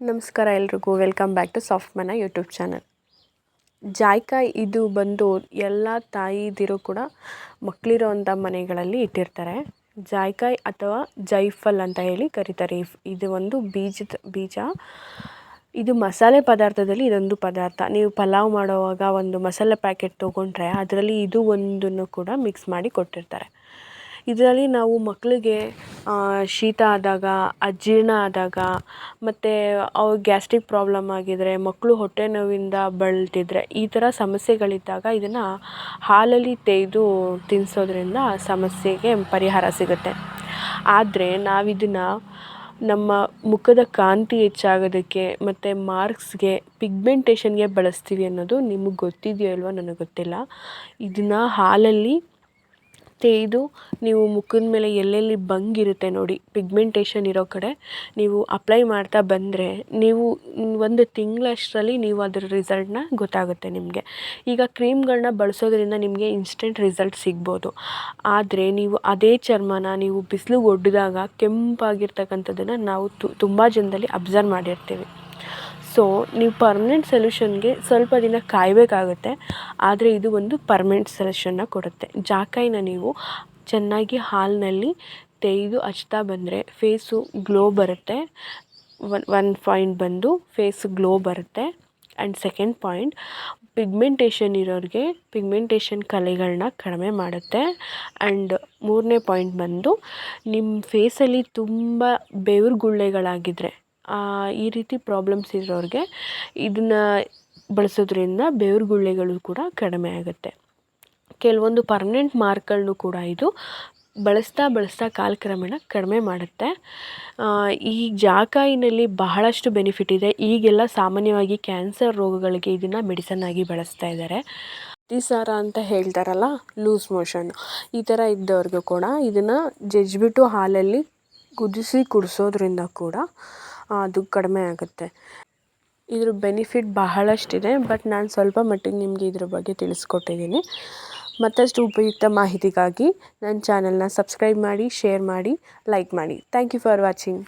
ನಮಸ್ಕಾರ ಎಲ್ರಿಗೂ. Welcome back to soft ಮನ ಯೂಟ್ಯೂಬ್ ಚಾನಲ್ ಜಾಯ್ಕಾಯಿ ಇದು ಬಂದು ಎಲ್ಲ ತಾಯಿದಿರು ಕೂಡ ಮಕ್ಕಳಿರೋವಂಥ ಮನೆಗಳಲ್ಲಿ ಇಟ್ಟಿರ್ತಾರೆ. ಜಾಯ್ಕಾಯಿ ಅಥವಾ ಜೈಫಲ್ ಅಂತ ಹೇಳಿ ಕರೀತಾರೆ. ಇದು ಒಂದು ಬೀಜದ ಬೀಜ. ಇದು ಮಸಾಲೆ ಪದಾರ್ಥದಲ್ಲಿ ಇದೊಂದು ಪದಾರ್ಥ. ನೀವು ಪಲಾವ್ ಮಾಡುವಾಗ ಒಂದು ಮಸಾಲೆ ಪ್ಯಾಕೆಟ್ ತೊಗೊಂಡ್ರೆ ಅದರಲ್ಲಿ ಇದು ಒಂದನ್ನು ಕೂಡ ಮಿಕ್ಸ್ ಮಾಡಿ ಕೊಟ್ಟಿರ್ತಾರೆ. ಇದರಲ್ಲಿ ನಾವು ಮಕ್ಕಳಿಗೆ ಶೀತ ಆದಾಗ, ಅಜೀರ್ಣ ಆದಾಗ, ಮತ್ತು ಅವ್ರು ಗ್ಯಾಸ್ಟ್ರಿಕ್ ಪ್ರಾಬ್ಲಮ್ ಆಗಿದ್ದರೆ ಮಕ್ಕಳು ಹೊಟ್ಟೆ ನೋವಿಂದ ಬಳಲ್ತಿದ್ರೆ, ಈ ಥರ ಸಮಸ್ಯೆಗಳಿದ್ದಾಗ ಇದನ್ನು ಹಾಲಲ್ಲಿ ತೆಗೆದು ತಿನ್ನಿಸೋದ್ರಿಂದ ಸಮಸ್ಯೆಗೆ ಪರಿಹಾರ ಸಿಗುತ್ತೆ. ಆದರೆ ನಾವು ಇದನ್ನು ನಮ್ಮ ಮುಖದ ಕಾಂತಿ ಹೆಚ್ಚಾಗೋದಕ್ಕೆ ಮತ್ತು ಮಾರ್ಕ್ಸ್ಗೆ, ಪಿಗ್ಮೆಂಟೇಷನ್ಗೆ ಬಳಸ್ತೀವಿ ಅನ್ನೋದು ನಿಮಗೆ ಗೊತ್ತಿದೆಯೋ ಇಲ್ಲವೋ ನನಗೆ ಗೊತ್ತಿಲ್ಲ. ಇದನ್ನು ಹಾಲಲ್ಲಿ ತೇಯ್ದು ನೀವು ಮುಖದ ಮೇಲೆ ಎಲ್ಲೆಲ್ಲಿ ಬಂಗಿರುತ್ತೆ ನೋಡಿ ಪಿಗ್ಮೆಂಟೇಷನ್ ಇರೋ ಕಡೆ, ನೀವು ಅಪ್ಲೈ ಮಾಡ್ತಾ ಬಂದರೆ ನೀವು ಒಂದು ತಿಂಗಳಷ್ಟರಲ್ಲಿ ನೀವು ಅದರ ರಿಸಲ್ಟ್ನ ಗೊತ್ತಾಗುತ್ತೆ ನಿಮಗೆ. ಈಗ ಕ್ರೀಮ್ಗಳನ್ನ ಬಳಸೋದ್ರಿಂದ ನಿಮಗೆ ಇನ್ಸ್ಟೆಂಟ್ ರಿಸಲ್ಟ್ ಸಿಗ್ಬೋದು. ಆದರೆ ನೀವು ಅದೇ ಚರ್ಮನ ನೀವು ಬಿಸಿಲು ಒಡ್ಡಿದಾಗ ಕೆಂಪಾಗಿರ್ತಕ್ಕಂಥದ್ದನ್ನು ನಾವು ತುಂಬ ಜನದಲ್ಲಿ ಅಬ್ಸರ್ವ್ ಮಾಡಿರ್ತೀವಿ. ಸೊ ನೀವು ಪರ್ಮನೆಂಟ್ ಸೊಲ್ಯೂಷನ್ಗೆ ಸ್ವಲ್ಪ ದಿನ ಕಾಯಬೇಕಾಗುತ್ತೆ. ಆದರೆ ಇದು ಒಂದು ಪರ್ಮನೆಂಟ್ ಸೊಲ್ಯೂಷನ್ನ ಕೊಡುತ್ತೆ. ಜಾಕಾಯಿನ ನೀವು ಚೆನ್ನಾಗಿ ಹಾಲಿನಲ್ಲಿ ತೆಗೆದು ಹಚ್ತಾ ಬಂದರೆ ಫೇಸು ಗ್ಲೋ ಬರುತ್ತೆ. ಒನ್ ಒನ್ ಪಾಯಿಂಟ್ ಬಂದು ಫೇಸ್ ಗ್ಲೋ ಬರುತ್ತೆ. ಆ್ಯಂಡ್ ಸೆಕೆಂಡ್ ಪಾಯಿಂಟ್ ಪಿಗ್ಮೆಂಟೇಷನ್ ಇರೋರಿಗೆ ಪಿಗ್ಮೆಂಟೇಷನ್ ಕಲೆಗಳನ್ನ ಕಡಿಮೆ ಮಾಡುತ್ತೆ. ಆ್ಯಂಡ್ ಮೂರನೇ ಪಾಯಿಂಟ್ ಬಂದು ನಿಮ್ಮ ಫೇಸಲ್ಲಿ ತುಂಬ ಬೆವರು ಗುಳ್ಳೆಗಳಾಗಿದ್ದರೆ ಈ ರೀತಿ ಪ್ರಾಬ್ಲಮ್ಸ್ ಇರೋರಿಗೆ ಇದನ್ನು ಬಳಸೋದ್ರಿಂದ ಬೆವರು ಗುಳ್ಳೆಗಳು ಕೂಡ ಕಡಿಮೆ ಆಗುತ್ತೆ. ಕೆಲವೊಂದು ಪರ್ಮನೆಂಟ್ ಮಾರ್ಕ್ಗಳನ್ನು ಕೂಡ ಇದು ಬಳಸ್ತಾ ಬಳಸ್ತಾ ಕಾಲಕ್ರಮೇಣ ಕಡಿಮೆ ಮಾಡುತ್ತೆ. ಈ ಜಾಕಾಯಿನಲ್ಲಿ ಬಹಳಷ್ಟು ಬೆನಿಫಿಟ್ ಇದೆ. ಈಗೆಲ್ಲ ಸಾಮಾನ್ಯವಾಗಿ ಕ್ಯಾನ್ಸರ್ ರೋಗಗಳಿಗೆ ಇದನ್ನು ಮೆಡಿಸನ್ನಾಗಿ ಬಳಸ್ತಾ ಇದ್ದಾರೆ ಅತಿಸಾರ ಅಂತ ಹೇಳ್ತಾರಲ್ಲ ಲೂಸ್ ಮೋಷನ್ ಈ ಥರ ಇದ್ದವ್ರಿಗೂ ಕೂಡ ಇದನ್ನು ಜಜ್ಜಿಬಿಟ್ಟು ಹಾಲಲ್ಲಿ ಕುದಿಸಿ ಕುಡಿಸೋದ್ರಿಂದ ಕೂಡ ಅದು ಕಡಿಮೆ ಆಗುತ್ತೆ. ಇದ್ರ ಬೆನಿಫಿಟ್ ಬಹಳಷ್ಟಿದೆ ಬಟ್ ನಾನು ಸ್ವಲ್ಪ ಮಟ್ಟಿಗೆ ನಿಮಗೆ ಇದ್ರ ಬಗ್ಗೆ ತಿಳಿಸ್ಕೊಟ್ಟಿದ್ದೀನಿ ಮತ್ತಷ್ಟು ಉಪಯುಕ್ತ ಮಾಹಿತಿಗಾಗಿ ನನ್ನ ಚಾನಲ್ನ ಸಬ್ಸ್ಕ್ರೈಬ್ ಮಾಡಿ ಶೇರ್ ಮಾಡಿ ಲೈಕ್ ಮಾಡಿ. Thank you for watching